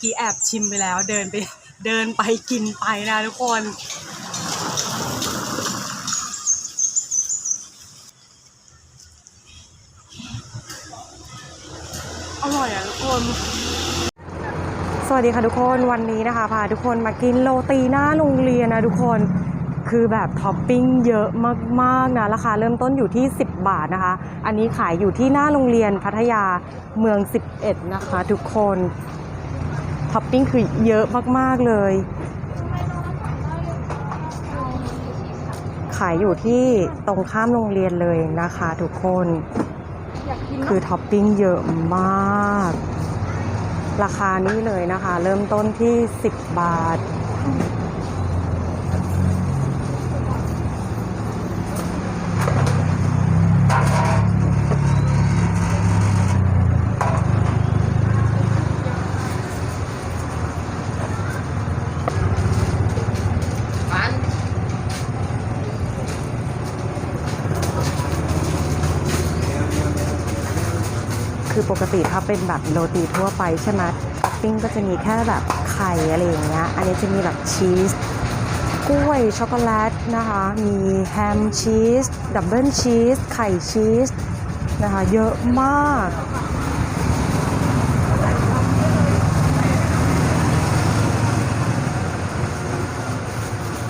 กี้แอบชิมไปแล้ว เดินไปเดินไปกินไปนะทุกคน อร่อยอะทุกคนสวัสดีค่ะทุกคนวันนี้นะคะพาทุกคนมากินโรตีหน้าโรงเรียนนะทุกคนคือแบบท็อปปิ้งเยอะมากๆนะราคาเริ่มต้นอยู่ที่ 10 บาทนะคะ อันนี้ขายอยู่ที่หน้าโรงเรียนพัทยาเมือง 11 นะคะ ทุกคน ท็อปปิ้งคือเยอะมาก ๆ เลย ขายอยู่ที่ตรงข้ามโรงเรียนเลยนะคะทุกคน คือท็อปปิ้งเยอะมาก ราคานี้เลยนะคะ เริ่มต้นที่ 10 บาท คือปกติถ้าเป็นแบบโรตีทั่วไปใช่ไหมท็อปปิ้งก็จะมีแค่แบบไข่อะไรอย่างเงี้ย อันนี้จะมีแบบชีสกล้วยช็อกโกแลตนะคะ มีแฮมชีส ดับเบิลชีส ไข่ชีสนะคะ เยอะมาก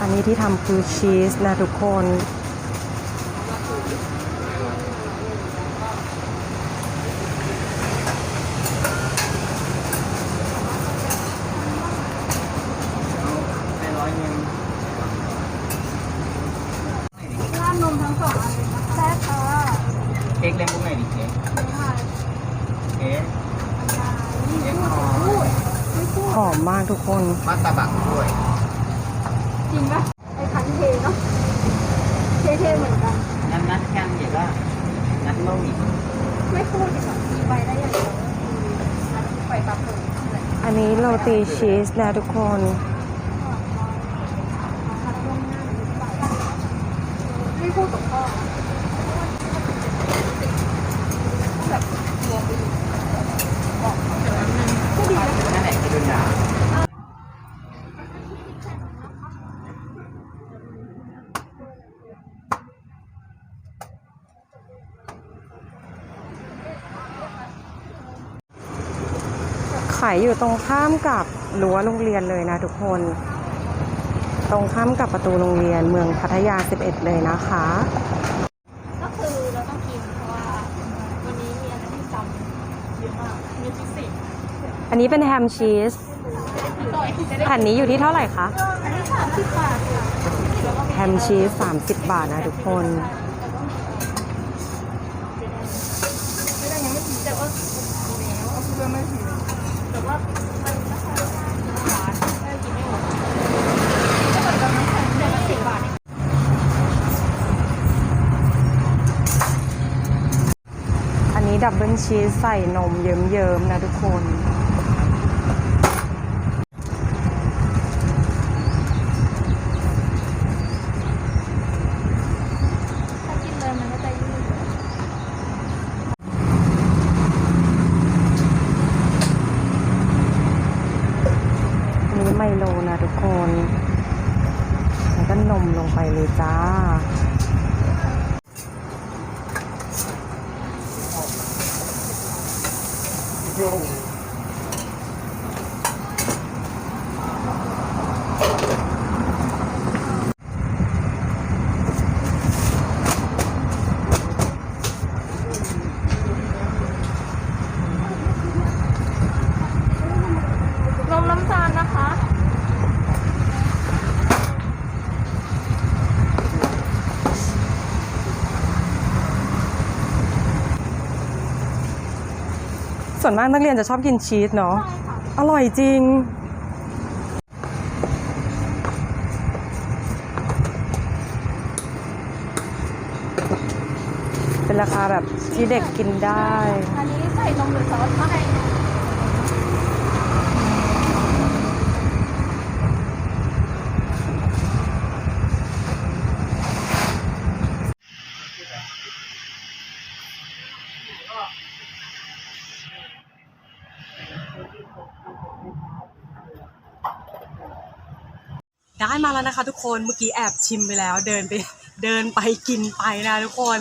อันนี้ที่ทำคือชีสนะทุกคน ไปร้อยหนึ่ง ร้านนมทั้งสองอันเลยนะคะแซ่บค่ะ เค้กเล่มพวกไหนดิเค้กไม่ค่ะเค้กนี่เค้กพูหดอมพูดไม่พูดหอมมากทุกคน มัตตาบักด้วย จริงปะไอ้คันเทเนาะเทๆเหมือนกัน นัดนัดกันอย่าก็นัดโลกอีกไม่พูดดีกว่ามีไปได้อย่างเดียวนัดไปปั๊บเลยอันนี้โรตีชีสนะทุกคน ไม่พูดกับพ่อ แบบรวมไปอยู่บอกก็ดีนะนั่นแหละคือดุนยาขายอยู่ตรงข้ามกับรั้วโรงเรียนเลยนะทุกคน ตรงข้ามกับประตูโรงเรียนเมืองพัทยา 11 เลยนะคะ ก็คือเราต้องกินเพราะว่าวันนี้มีอะไรที่จำเยอะมากมีฟิสิกส์ อันนี้เป็นแฮมชีสแผ่นนี้อยู่ที่เท่าไหร่คะแฮมชีส 30 บาทนะทุกคน อันนี้ดับเบิลชีสใส่นมเยิ้มๆนะทุกคน ถ้ากินเลยมันก็จะยืด อันนี้ไม โลนะทุกคน แล้วก็นมลงไปเลยจ้านมน้ำตาลนะคะ ส่วนมากนักเรียนจะชอบกินชีสเนาะอร่อยจริง เป็นราคาแบบที่เด็กกินได้ อันนี้ใส่นมหรือซอสไม่ ได้มาแล้วนะคะ ทุกคนเมื่อกี้แอบชิมไปแล้ว เดินไปเดินไปกินไปนะทุกคน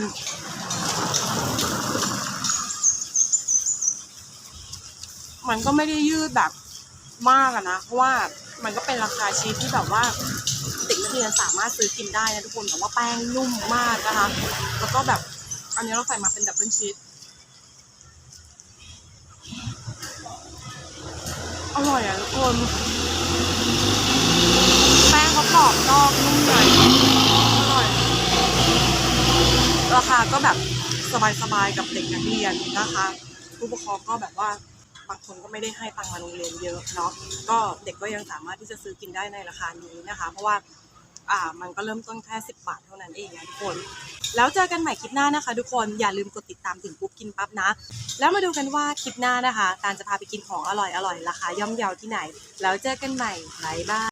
มันก็ไม่ได้ยืดแบบมากอะนะเพราะว่ามันก็เป็นราคาชีสที่แบบว่าเด็กนักเรียนสามารถซื้อกินได้นะทุกคนแต่ว่าแป้งนุ่มมากนะคะ แล้วก็แบบอันนี้เราใส่มาเป็นดับเบิลชีสอร่อยอะทุกคน รอบนอกนุ่มในอร่อย ราคาก็แบบสบายๆกับเด็กนักเรียนนะคะ ผู้ปกครองก็แบบว่าบางคนก็ไม่ได้ให้ตังค์มาโรงเรียนเยอะเนาะก็เด็กก็ยังสามารถที่จะซื้อกินได้ในราคานี้นะคะ เพราะว่าอ่ามันก็เริ่มต้นแค่ 10 บาทเท่านั้นเองนะทุกคน แล้วเจอกันใหม่คลิปหน้านะคะ ทุกคนอย่าลืมกดติดตามถึงปุ๊บกินปั๊บนะ แล้วมาดูกันว่าคลิปหน้านะคะ การจะพาไปกินของอร่อยๆราคาย่อมเยาที่ไหน แล้วเจอกันใหม่บ๊ายบาย